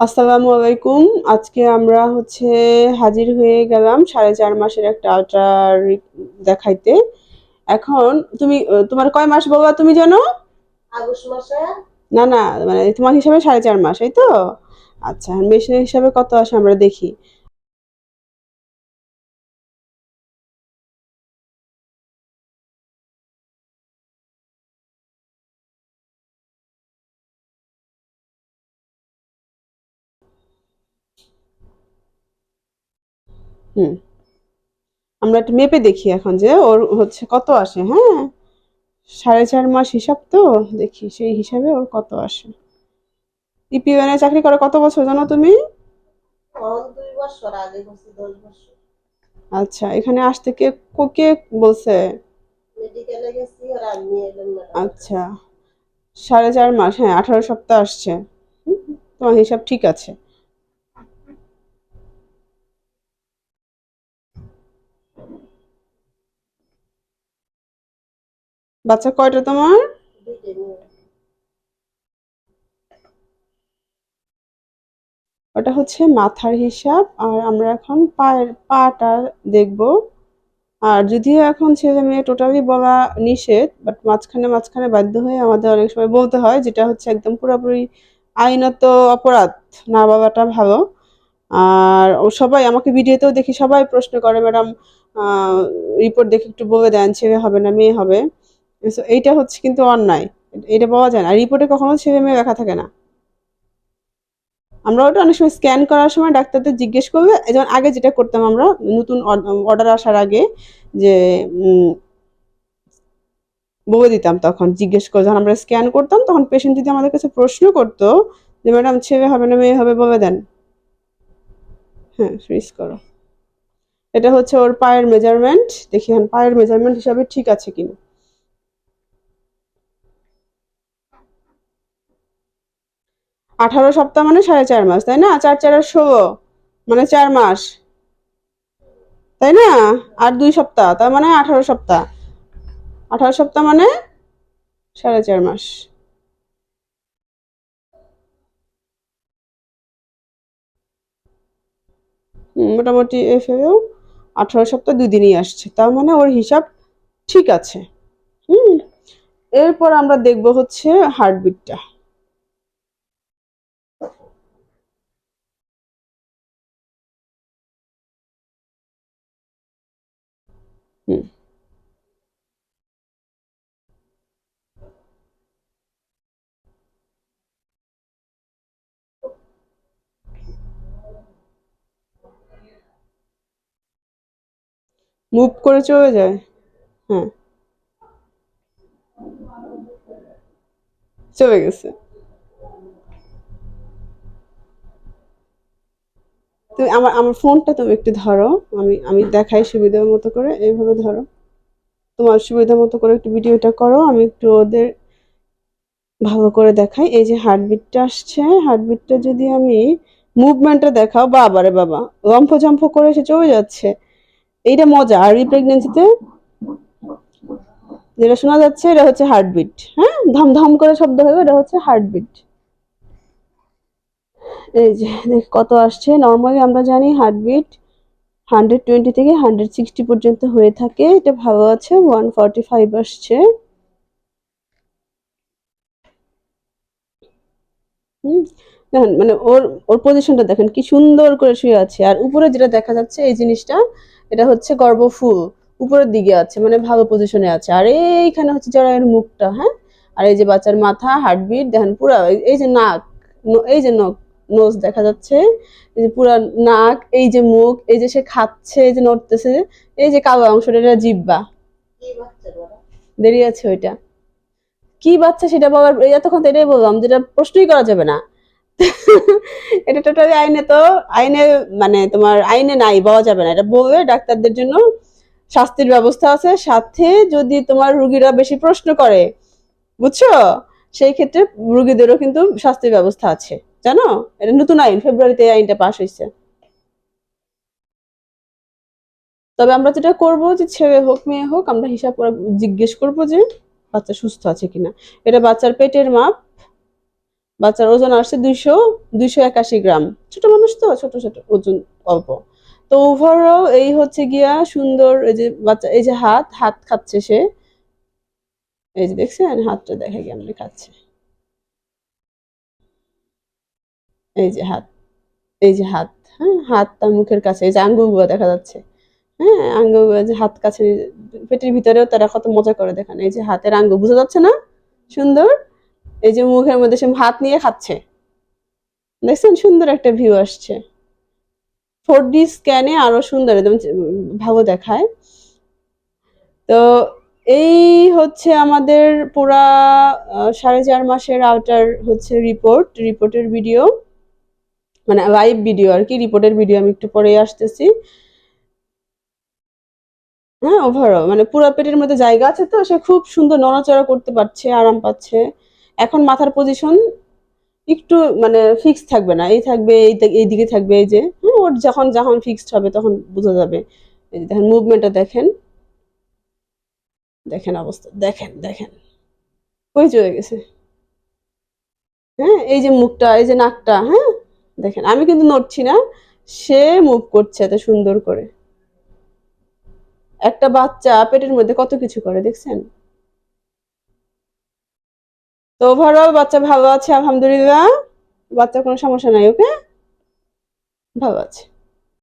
আসসালামু আলাইকুম। আজকে আমরা হচ্ছে হাজির হয়ে গেলাম সাড়ে চার মাসের একটা আল্ট্রা দেখাইতে। এখন তুমি তোমার কয় মাস বলবা তুমি জানো? আগস্ট মাসে। না না মানে তোমার হিসাবে সাড়ে চার মাস এই তো? আচ্ছা মেশিনের হিসাবে কত আসে আমরা দেখি। হুম। আমরা একটু মেপে দেখি এখন যে ওর হচ্ছে কত আসে হ্যাঁ? সাড়ে চার মাস হিসাব তো দেখি সেই হিসাবে ওর কত আসে। ইপিএনে চাকরি করে কত বছর জানো তুমি? আচ্ছা এখানে আসতে কে কো- বলছে? আচ্ছা সাড়ে চার মাস হ্যাঁ আঠারো সপ্তাহ আসছে। তোমার হিসাব ঠিক আছে। বাচ্চা কয়টা তোমার? ওটা হচ্ছে মাথার হিসাব আর আমরা এখন পায়ের পাটা দেখব। আর যদিও এখন ছেলে মেয়ে টোটালি বলা নিষেধ বাট মাঝখানে মাঝখানে বাধ্য হয়ে আমাদের অনেক সময় বলতে হয় যেটা হচ্ছে একদম পুরোপুরি আইনত অপরাধ না বলাটা ভালো। আর ও সবাই আমাকে ভিডিওতেও দেখি সবাই প্রশ্ন করে ম্যাডাম রিপোর্ট দেখে একটু বলে দেন ছেলে হবে না মেয়ে হবে? So, এইটা হচ্ছে কিন্তু অন্যায়। এটা পাওয়া যায় না। রিপোর্টে কখনো মেয়ে লেখা থাকে না। আমরা ওটা অনেক সময় স্ক্যান করার সময় ডাক্তারদের জিজ্ঞেস করবে। যেমন আগে যেটা করতাম আমরা, নতুন অর্ডার আসার আগে যে বলে দিতাম তখন, জিজ্ঞেস করে। যখন আমরা স্ক্যান করতাম, তখন পেশেন্ট যদি আমাদের কাছে প্রশ্ন করতো যে, ম্যাডাম, ছেলে হবে না, মেয়ে হবে, বলে দেন। হ্যাঁ ফ্রিজ করো। এটা হচ্ছে ওর পায়ের মেজারমেন্ট দেখি পায়ের মেজারমেন্ট হিসাবে ঠিক আছে কিনা। আঠারো সপ্তাহ মানে সাড়ে চার মাস, তাই না? চার চার আর ষোলো মানে চার মাস, তাই না? আর দুই সপ্তাহ, তার মানে আঠারো সপ্তাহ। আঠারো সপ্তাহ মানে সাড়ে চার মাস। মোটামুটি এফেও আঠারো সপ্তাহ দুই দিনই আসছে, তার মানে ওর হিসাব ঠিক আছে। হুম, এরপর আমরা দেখব হচ্ছে হার্টবিটটা। হুম। মুভ করে চলে যায়। হ্যাঁ। চলে গেছে। তুমি আমার আমার ফোনটা তুমি একটু ধরো। আমি আমি দেখাই সুবিধা মতো করে, এইভাবে ধরো। তোমার সুবিধা মতো করে একটু ভিডিওটা করো, আমি একটু ওদের ভালো করে দেখাই। এই যে হার্টবিটটা আসছে, হার্টবিটটা যদি আমি মুভমেন্টটা দেখাও বাবারে বাবা, লম্ফ ঝম্প করে সে চলে যাচ্ছে। এইটা মজা, আর এই প্রেগনেন্সিতে যেটা শোনা যাচ্ছে, এটা হচ্ছে হার্টবিট হ্যাঁ? ধম ধম করে শব্দ হবে এটা হচ্ছে হার্টবিট। এই যে কত আসছে? নর্মালি আমরা জানি হার্টবিট হান্ড্রেড টোয়েন্টি থেকে হান্ড্রেড সিক্সটি পর্যন্ত হয়ে থাকে। এটা ভালো আছে ওয়ান ফর্টি ফাইভ আসছে। হুম, দেখেন মানে ওর ওর পজিশনটা দেখেন, কি সুন্দর করে শুয়ে আছে। আর উপরে যেটা দেখা যাচ্ছে, এই জিনিসটা, এটা হচ্ছে গর্ভফুল। উপরের দিকে আছে মানে ভালো পজিশনে আছে। আর এইখানে হচ্ছে জরায়ের মুখটা হ্যাঁ? আর এই যে বাচ্চার মাথা হার্টবিট দেখেন, পুরা, এই যে নাক, এই যে নখ নোজ দেখা যাচ্ছে এই যে পুরা নাক এই যে মুখ এই যে সে খাচ্ছে এই যে নড়তেছে এই যে কালো অংশটা এটা জিব্বা দেরি আছে ওইটা। কি বাচ্চা সেটা এই এতক্ষণ তো এটাই বললাম যেটা প্রশ্নই করা যাবে না। এটা টোটালি আইনে তো আইনে মানে তোমার আইনে নাই বলা যাবে না। এটা বলবে ডাক্তারদের জন্য শাস্তির ব্যবস্থা আছে। সাথে যদি তোমার রুগীরা বেশি প্রশ্ন করে বুঝছ? সেই ক্ষেত্রে রুগীদেরও কিন্তু শাস্তির ব্যবস্থা আছে। জানো? এটা নতুন আইন, ফেব্রুয়ারিতে এই আইনটা পাশ হয়েছে তবে আমরা যেটা করব যে ছেলে হোক, মেয়ে হোক, আমরা হিসাব করে জিজ্ঞেস করব যে বাচ্চা সুস্থ আছে কিনা। এটা বাচ্চার পেটের মাপ, বাচ্চার ওজন আসছে দুইশো দুইশো একাশি গ্রাম। ছোট মানুষ তো, ছোট ছোট, ওজন অল্প। তো ওভারঅল এই হচ্ছে গিয়া সুন্দর, এই যে বাচ্চা, এই যে হাত হাত খাচ্ছে সে। এই যে দেখছেন, হাতটা দেখা গিয়ে কেমন খাচ্ছে। এই যে হাত, এই যে হাত হ্যাঁ হাত তার মুখের কাছে, এই যে আঙ্গুলগুলো দেখা যাচ্ছে হ্যাঁ আঙ্গুল যে হাত কাছে, পেটের ভিতরেও তারা কত মজা করে দেখেন, এই যে হাতের আঙ্গুল, বোঝা যাচ্ছে না? সুন্দর? এই যে মুখের মধ্যে সে হাত নিয়ে খাচ্ছে। দেখছেন? সুন্দর একটা ভিউ আসছে। ফোর ডি স্ক্যানে আরও সুন্দর, একদম ভালো দেখায়। তো এই হচ্ছে আমাদের পুরা সাড়ে চার মাসের আউটার হচ্ছে রিপোর্ট রিপোর্টের ভিডিও মানে লাইভ ভিডিও আর কি রিপোর্টের ভিডিও আমি একটু পরে আসতেছি। হ্যাঁ ওভারঅল মানে পুরো পেটের মধ্যে জায়গা আছে তো সে খুব সুন্দর নড়াচড়া করতে পারছে আরাম পাচ্ছে। এখন মাথার পজিশন একটু মানে ফিক্স থাকবে না এই থাকবে এই এই দিকে থাকবে এই যে হ্যাঁ, ওর যখন যখন ফিক্সড হবে তখন বোঝা যাবে। এই যে দেখেন মুভমেন্টটা দেখেন। দেখেন অবস্থা দেখেন দেখেন। কই চলে গেছে। হ্যাঁ এই যে মুখটা এই যে নাকটা হ্যাঁ দেখেন, আমি কিন্তু নড়ছি না, সে মুভ করছে এত সুন্দর করে। একটা বাচ্চা পেটের মধ্যে কত কিছু করে, দেখছেন? তো ওভারঅল বাচ্চা ভালো আছে, আলহামদুলিল্লাহ। বাচ্চার কোনো সমস্যা নাই ওকে ভালো আছে।